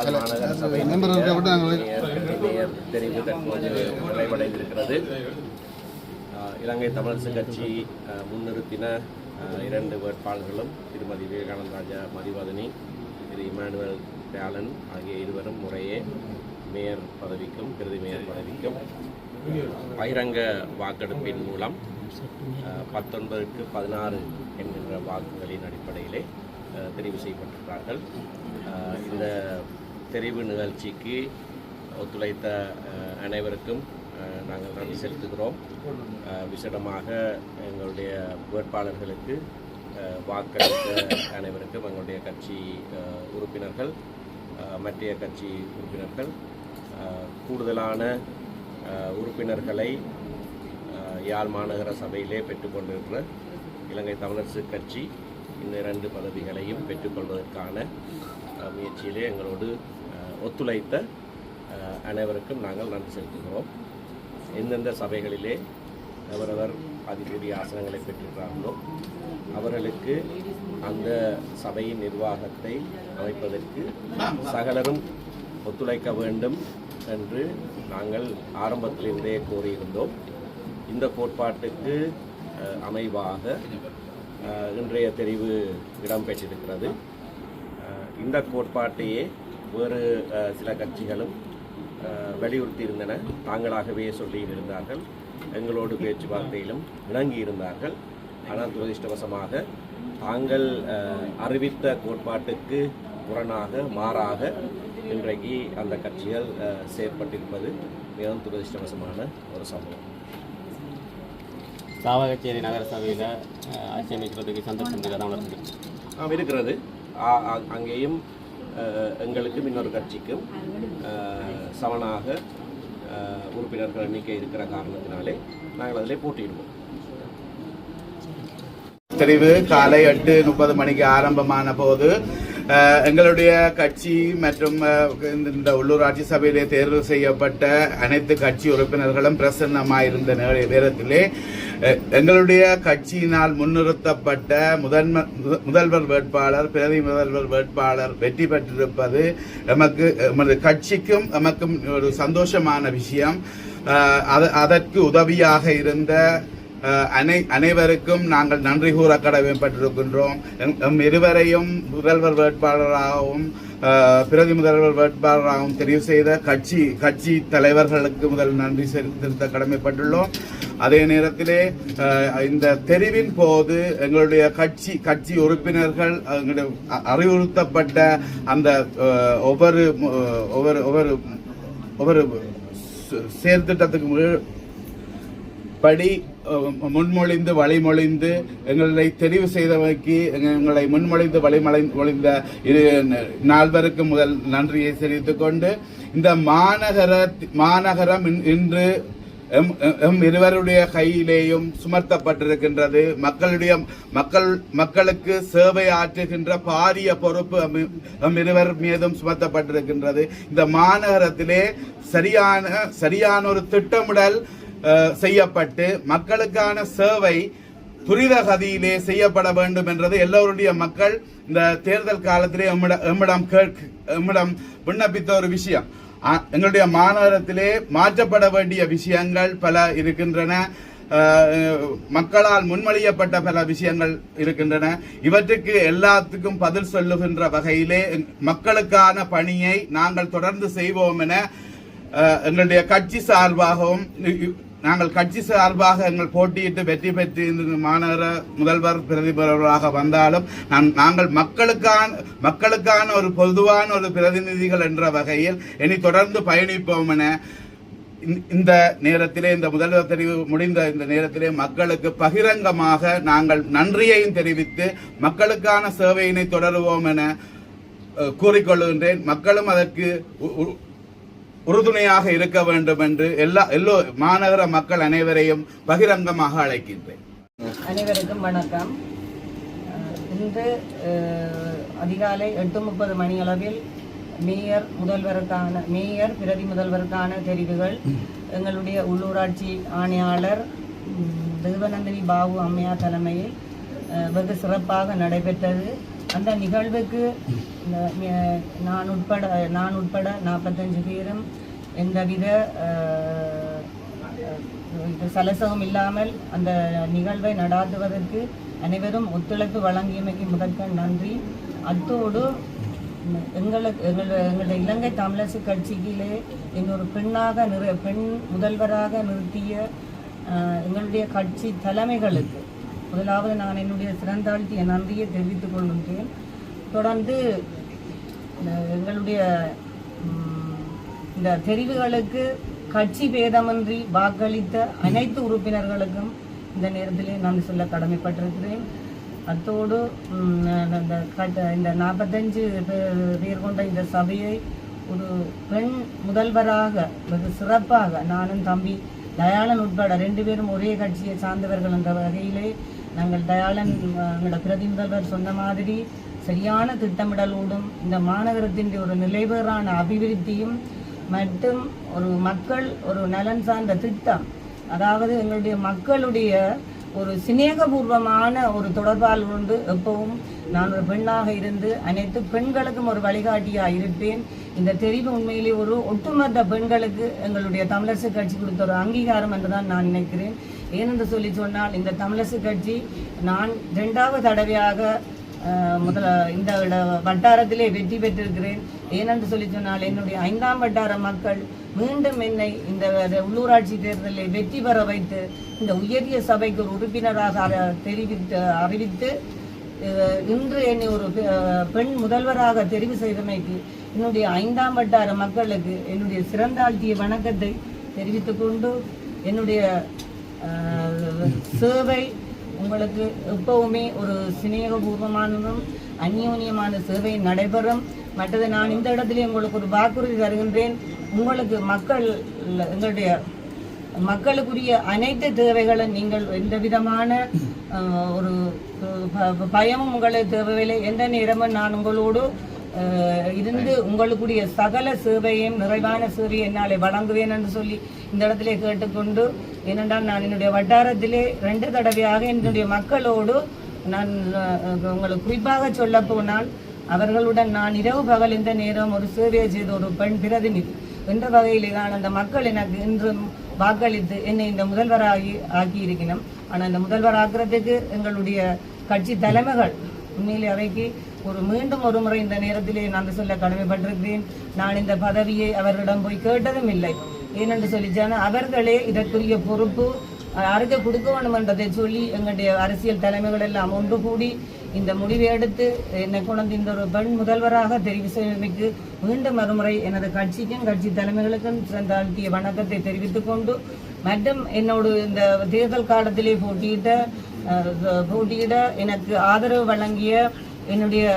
யாழ் மாநகர சபை தெரிவு தற்போது நிறைவடைந்திருக்கிறது ஆஹ் இலங்கை தமிழரசு கட்சி முன்னிறுத்தின இரண்டு வேட்பாளர்களும் திருமதி விவேகானந்த ராஜா மதிவதனி திரு இமானுவேல் பேலன் ஆகிய இருவரும் முறையே மேயர் பதவிக்கும் பிரதி மேயர் பதவிக்கும் பகிரங்க வாக்கெடுப்பின் மூலம் பத்தொன்பதுக்கு பதினாறு என்கின்ற வாக்குகளின் அடிப்படையிலே தெரிவு செய்யப்பட்டிருக்கிறார்கள். இந்த தெரிவு நிகழ்ச்சிக்கு ஒத்துழைத்த அனைவருக்கும் நாங்கள் நன்றி செலுத்துகிறோம். விசேடமாக எங்களுடைய வேட்பாளர்களுக்கு வாக்களித்த அனைவருக்கும் எங்களுடைய கட்சி உறுப்பினர்கள் ஆஹ் கட்சி உறுப்பினர்கள் கூடுதலான உறுப்பினர்களை யாழ் மாநகர சபையிலே பெற்றுக்கொண்டிருக்கிற இலங்கை தமிழரசு கட்சி இந்த இரண்டு பதவிகளையும் பெற்றுக்கொள்வதற்கான முயற்சியிலே எங்களோடு ஒத்துழைத்த அனைவருக்கும் நாங்கள் நன்றி செலுத்துகிறோம். எந்தெந்த சபைகளிலே அவரவர் அதிகூடிய ஆசனங்களை பெற்றிருக்கிறார்களோ அவர்களுக்கு அந்த சபையின் நிர்வாகத்தை அமைப்பதற்கு சகலரும் ஒத்துழைக்க வேண்டும் என்று நாங்கள் ஆரம்பத்திலிருந்தே கோரியிருந்தோம். இந்த கோட்பாட்டுக்கு அமைவாக இன்றைய தெரிவு இடம்பெற்றிருக்கிறது. இந்த கோட்பாட்டையே வேறு சில கட்சிகளும் அஹ், வலியுறுத்தியிருந்தன. தாங்களாகவே சொல்லியிருந்தார்கள். எங்களோடு பேச்சுவார்த்தையிலும் இணங்கியிருந்தார்கள். ஆனால் துரதிர்ஷ்டவசமாக தாங்கள் அஹ், அறிவித்த கோட்பாட்டுக்கு முரணாக மாறாக இன்றைக்கு அந்த கட்சிகள் அஹ், செயற்பட்டிருப்பது மிகவும் துரதிர்ஷ்டவசமான ஒரு சம்பவம். சாவகச்சேரி நகர சபையில் ஆட்சி அமைக்கிறதுக்கு சந்தர்ப்பம் இருக்கிறது. ஆ- அங்கேயும் எங்களுக்கும் இன்னொரு கட்சிக்கும் அஹ், சமனாக அஹ், உறுப்பினர்கள் எண்ணிக்கை இருக்கிற காரணத்தினாலே நாங்கள் அதிலே போட்டியிடுவோம். தெரிவு காலை எட்டு முப்பது மணிக்கு ஆரம்பமான போது எங்களுடைய கட்சி மற்றும் இந்த- இந்த உள்ளூராட்சி சபையிலே தேர்வு செய்யப்பட்ட அனைத்து கட்சி உறுப்பினர்களும் பிரசன்னமாயிருந்த நேரத்திலே எங்களுடைய கட்சியினால் முன்னிறுத்தப்பட்ட முதன்ம முத- முதல்வர் வேட்பாளர் பிரதி முதல்வர் வேட்பாளர் வெற்றி பெற்றிருப்பது எமக்கு எமது கட்சிக்கும் எமக்கும் ஒரு சந்தோஷமான விஷயம். அதற்கு உதவியாக இருந்த அனை அனைவருக்கும் நாங்கள் நன்றி கூற கடமைப்பட்டிருக்கின்றோம் எம் இருவரையும் முதல்வர் வேட்பாளராகவும் பிரதி முதல்வர் வேட்பாளராகவும் தெரிவு செய்த கட்சி கட்சி தலைவர்களுக்கு முதல் நன்றி செலுத்த கடமைப்பட்டுள்ளோம் அதே நேரத்திலே இந்த தெரிவின் போது எங்களுடைய கட்சி கட்சி உறுப்பினர்கள் எங்களுடைய அறிவுறுத்தப்பட்ட அந்த ஒவ்வொரு ஒவ்வொரு ஒவ்வொரு ஒவ்வொரு செயல்திட்டத்துக்கு செயற்திட்டத்துக்கு படி முன்மொழிந்து வழிமொழிந்து எங்களை தெரிவு செய்தவைக்கு எங்களை முன்மொழிந்து வழிமொழி மொழிந்த இரு நால்வருக்கு முதல் நன்றியை தெரிவித்துக் கொண்டு இந்த மாநகர மாநகரம் இன்- இன்று எம் எம் இருவருடைய கையிலேயும் சுமர்த்தப்பட்டிருக்கின்றது மக்களுடைய மக்கள் மக்களுக்கு சேவை ஆற்றுகின்ற பாரிய பொறுப்பு எம் இருவர் மீதும் சுமத்தப்பட்டிருக்கின்றது. இந்த மாநகரத்திலே சரியான சரியான ஒரு திட்டமிடல் செய்யப்பட்டு மக்களுக்கான சேவை துரித கதியிலே செய்யப்பட வேண்டும் என்றது எல்லோருடைய மக்கள் இந்த தேர்தல் காலத்திலே எம்மிடம் எம்மிடம் கேட்க எம்மிடம் விண்ணப்பித்த ஒரு விஷயம். எங்களுடைய மாநகரத்திலே மாற்றப்பட வேண்டிய விஷயங்கள் பல இருக்கின்றன. மக்களால் முன்மொழியப்பட்ட பல விஷயங்கள் இருக்கின்றன. இவற்றுக்கு எல்லாத்துக்கும் பதில் சொல்லுகின்ற வகையிலே மக்களுக்கான பணியை நாங்கள் தொடர்ந்து செய்வோம் என எங்களுடைய கட்சி சார்பாகவும் நாங்கள் கட்சி சார்பாக எங்கள் போட்டியிட்டு வெற்றி பெற்று மாநகர முதல்வர் பிரதிபர்களாக வந்தாலும் நான்- நாங்கள் மக்களுக்கான மக்களுக்கான ஒரு பொதுவான ஒரு பிரதிநிதிகள் என்ற வகையில் இனி தொடர்ந்து பயணிப்போம் என இந்த- இந்த நேரத்திலே இந்த முதல்வர் தெரிவு முடிந்த இந்த நேரத்திலே மக்களுக்கு பகிரங்கமாக நாங்கள் நன்றியையும் தெரிவித்து மக்களுக்கான சேவையினை தொடருவோம் என கூறிக்கொள்கின்றேன். மக்களும் அதற்கு உ- உ- உறுதுணையாக இருக்க வேண்டும் என்று எல்லா எல்லோ மாநகர மக்கள் அனைவரையும் பகிரங்கமாக அழைக்கின்றேன். அனைவருக்கும் வணக்கம். இன்று அஹ், அதிகாலை எட்டு முப்பது மணி அளவில் மேயர் முதல்வருக்கான மேயர் பிரதி முதல்வருக்கான தெரிவுகள் எங்களுடைய உள்ளூராட்சி ஆணையாளர் ம், தேவநந்தினி பாபு அம்மையார் தலைமையில் அஹ், வெகு சிறப்பாக நடைபெற்றது. அந்த நிகழ்வுக்கு நான் உட்பட நான் உட்பட நாற்பத்தஞ்சு பேரும் எந்தவித வித சலசகம் இல்லாமல் அந்த நிகழ்வை நடாத்துவதற்கு அனைவரும் ஒத்துழைப்பு வழங்கியமைக்கு முதற்கண் நன்றி. அத்தோடு எங்களுக்கு எங்கள் எங்களுடைய இலங்கை தமிழரசு கட்சியிலே இன்னொரு பெண்ணாக நிறு பெண் முதல்வராக நிறுத்திய எங்களுடைய கட்சி தலைமைகளுக்கு முதலாவது நான் என்னுடைய சிறந்தாழ்த்திய நன்றியை தெரிவித்துக் கொள்கின்றேன். தொடர்ந்து எங்களுடைய இந்த தெரிவுகளுக்கு கட்சி பேதமின்றி வாக்களித்த அனைத்து உறுப்பினர்களுக்கும் இந்த நேரத்திலே நான் சொல்ல கடமைப்பட்டிருக்கிறேன். அத்தோடு இந்த கட்ட- இந்த நாற்பத்தஞ்சு பேர் கொண்ட இந்த சபையை ஒரு பெண் முதல்வராக வெகு சிறப்பாக நானும் தம்பி தயாளன் உட்பட ரெண்டு பேரும் ஒரே கட்சியை சார்ந்தவர்கள் என்ற வகையிலே நாங்கள் தயாளன் அஹ், எங்களோட சொன்ன மாதிரி சரியான திட்டமிடலோடும் இந்த மாநகரத்தின் ஒரு நிலைபெறான அபிவிருத்தியும் மற்றும் ஒரு மக்கள் ஒரு நலன் சார்ந்த திட்டம். அதாவது எங்களுடைய மக்களுடைய ஒரு சிநேகபூர்வமான ஒரு தொடர்பால் கொண்டு எப்பவும் நான் ஒரு பெண்ணாக இருந்து அனைத்து பெண்களுக்கும் ஒரு வழிகாட்டியாக இருப்பேன். இந்த தெரிவு உண்மையிலே ஒரு ஒட்டுமொத்த பெண்களுக்கு எங்களுடைய தமிழரசு கட்சி கொடுத்த ஒரு அங்கீகாரம் என்று தான் நான் நினைக்கிறேன். ஏனென்று சொல்லி சொன்னால் இந்த தமிழரசு கட்சி நான் ரெண்டாவது தடவையாக முதல இந்த வட்டாரத்திலே வெற்றி பெற்றிருக்கிறேன். ஏனென்று சொல்லி சொன்னால் என்னுடைய ஐந்தாம் வட்டார மக்கள் மீண்டும் என்னை இந்த உள்ளூராட்சி தேர்தலில் வெற்றி பெற வைத்து இந்த உயரிய சபைக்கு ஒரு உறுப்பினராக தெரிவித்து அறிவித்து இன்று என்னை ஒரு பெ- பெண் முதல்வராக தெரிவு செய்தமைக்கு என்னுடைய ஐந்தாம் வட்டார மக்களுக்கு என்னுடைய சிறந்தாழ்த்திய வணக்கத்தை தெரிவித்துக் கொண்டு என்னுடைய சேவை உங்களுக்கு எப்பவுமே ஒரு சிநேகபூர்வமானதும் அந்யோன்யமான சேவை நடைபெறும். மற்றது நான் இந்த இடத்துல உங்களுக்கு ஒரு வாக்குறுதி தருகின்றேன். உங்களுக்கு மக்கள் எங்களுடைய மக்களுக்குரிய அனைத்து தேவைகளும் நீங்கள் எந்த விதமான ஒரு பயமும் உங்களுக்கு தேவையில்லை. எந்த நேரமும் நான் உங்களோடு இருந்து உங்களுக்குரிய சகல சேவையும் நிறைவான சேவையை என்னால் வழங்குவேன் என்று சொல்லி இந்த இடத்திலே கேட்டுக்கொண்டு ஏனென்றால் நான் என்னுடைய வட்டாரத்திலே ரெண்டு தடவையாக என்னுடைய மக்களோடு நான் உங்களுக்கு குறிப்பாக சொல்ல போனால் அவர்களுடன் நான் இரவு பகல் இந்த நேரம் ஒரு சேவையை செய்த ஒரு பெண் பிரதிநிதி. என்ற வகையிலே நான் அந்த மக்கள் எனக்கு இன்றும் வாக்களித்து என்னை இந்த முதல்வராகி ஆக்கி ஆனால் இந்த முதல்வர் ஆக்குறதுக்கு எங்களுடைய கட்சி தலைமைகள் உண்மையிலே அவைக்கு ஒரு மீண்டும் ஒரு முறை இந்த நேரத்திலே நான் சொல்ல கடமைப்பட்டிருக்கிறேன். நான் இந்த பதவியை அவர்களிடம் போய் கேட்டதும் இல்லை. ஏனென்று சொல்லிச்சான அவர்களே இதற்குரிய பொறுப்பு யாருக்கு கொடுக்க வேண்டும் என்றதை சொல்லி எங்களுடைய அரசியல் தலைமைகள் எல்லாம் ஒன்று கூடி இந்த முடிவை எடுத்து என்னை கொண்டு இந்த ஒரு பெண் முதல்வராக தெரிவு செய்வதற்கு மீண்டும் மறுமுறை எனது கட்சிக்கும் கட்சி தலைமைகளுக்கும் தாழ்த்திய வணக்கத்தை தெரிவித்துக் கொண்டு மற்றும் என்னோடு இந்த தேர்தல் காலத்திலே போட்டியிட்ட போட்டியிட எனக்கு ஆதரவு வழங்கிய என்னுடைய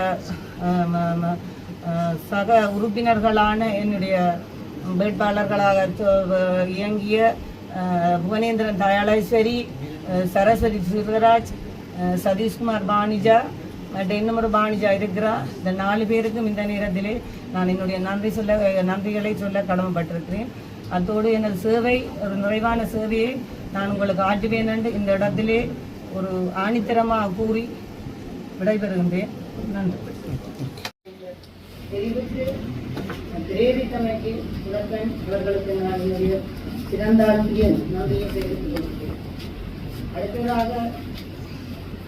சக உறுப்பினர்களான என்னுடைய வேட்பாளர்களாக இயங்கிய புவனேந்திரன் தயாளேஸ்வரி சரஸ்வதி சிவராஜ் சதீஷ்குமார் பாணிஜா மற்ற இன்னும் ஒரு பாணிஜா இருக்கிறா இந்த நாலு பேருக்கும் இந்த நேரத்திலே நான் என்னுடைய நன்றி சொல்ல நன்றிகளை சொல்ல கடமைப்பட்டிருக்கிறேன் அத்தோடு எனது சேவை ஒரு நிறைவான சேவையை நான் உங்களுக்கு ஆற்றுவேன் என்று இந்த இடத்திலே ஒரு ஆணித்தரமாக கூறி விடைபெறுகின்றேன் நன்றி தெரிவித்து பிரேரித்தமைக்கு இவர்களுக்கு நான் என்னுடைய சிறந்தாற்றியும் நன்றியை தெரிவித்துக் கொள்கிறேன் அடுத்ததாக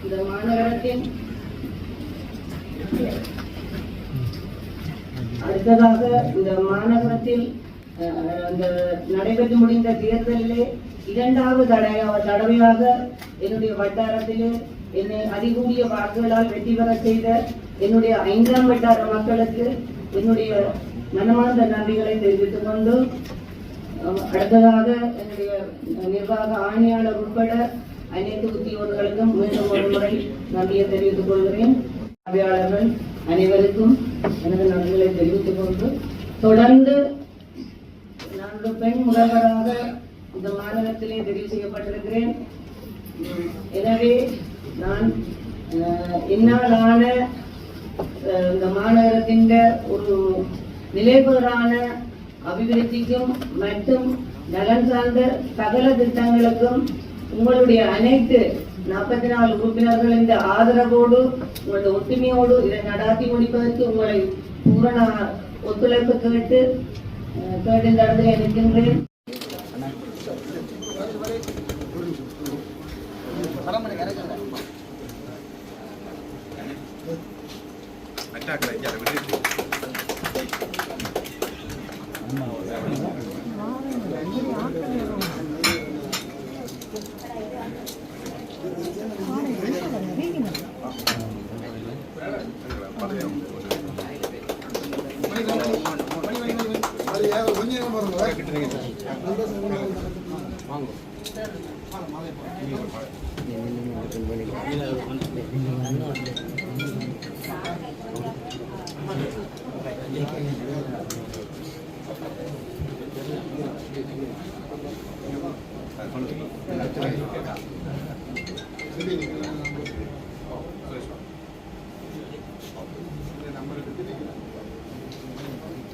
இந்த மாநகரத்தின் அடுத்ததாக இந்த மாநகரத்தில் அந்த நடைபெற்று முடிந்த தேர்தலிலே இரண்டாவது தடவை தடவையாக என்னுடைய வட்டாரத்திலே என்னை அதிகூடிய வாக்குகளால் வெற்றி பெற செய்த என்னுடைய ஐந்தாம் வட்டார மக்களுக்கு என்னுடைய மனமார்ந்த நன்றிகளை தெரிவித்துக் கொண்டு அடுத்ததாக என்னுடைய நிர்வாக ஆணையாளர் உட்பட அனைத்து உத்தியோகர்களுக்கும் மீண்டும் ஒரு முறை நன்றியை தெரிவித்துக் கொள்கிறேன். பார்வையாளர்கள் அனைவருக்கும் எனது நன்றிகளை தெரிவித்துக் கொண்டு தொடர்ந்து நான் ஒரு பெண் முதல்வராக இந்த மாநிலத்திலே தெரிவு செய்யப்பட்டிருக்கிறேன். உம், எனவே நான் அஹ், என்னாலான இந்த மாநகரத்தின் ஒரு நிலைபெறான அபிவிருத்திக்கும் மற்றும் நலன் சார்ந்த சகல திட்டங்களுக்கும் உங்களுடைய அனைத்து நாற்பத்தி நாலு உறுப்பினர்களின் ஆதரவோடு உங்களது ஒற்றுமையோடு இதை நடாத்தி முடிப்பதற்கு உங்களை பூரண ஒத்துழைப்பு கேட்டு கேட்டு நடந்து அறிக்கின்றேன் நம்பருக்கு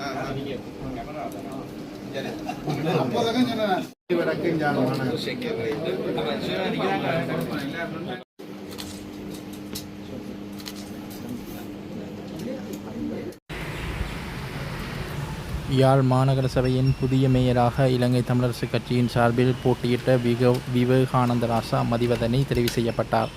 அஹ், கேட்டு இந்த இடத்துல இருக்கின்றேன் யாழ் மாநகர சபையின் புதிய மேயராக இலங்கை தமிழரசுக் கட்சியின் சார்பில் போட்டியிட்ட விக விவேகானந்த ராசா மதிவதனை தெரிவு செய்யப்பட்டார்.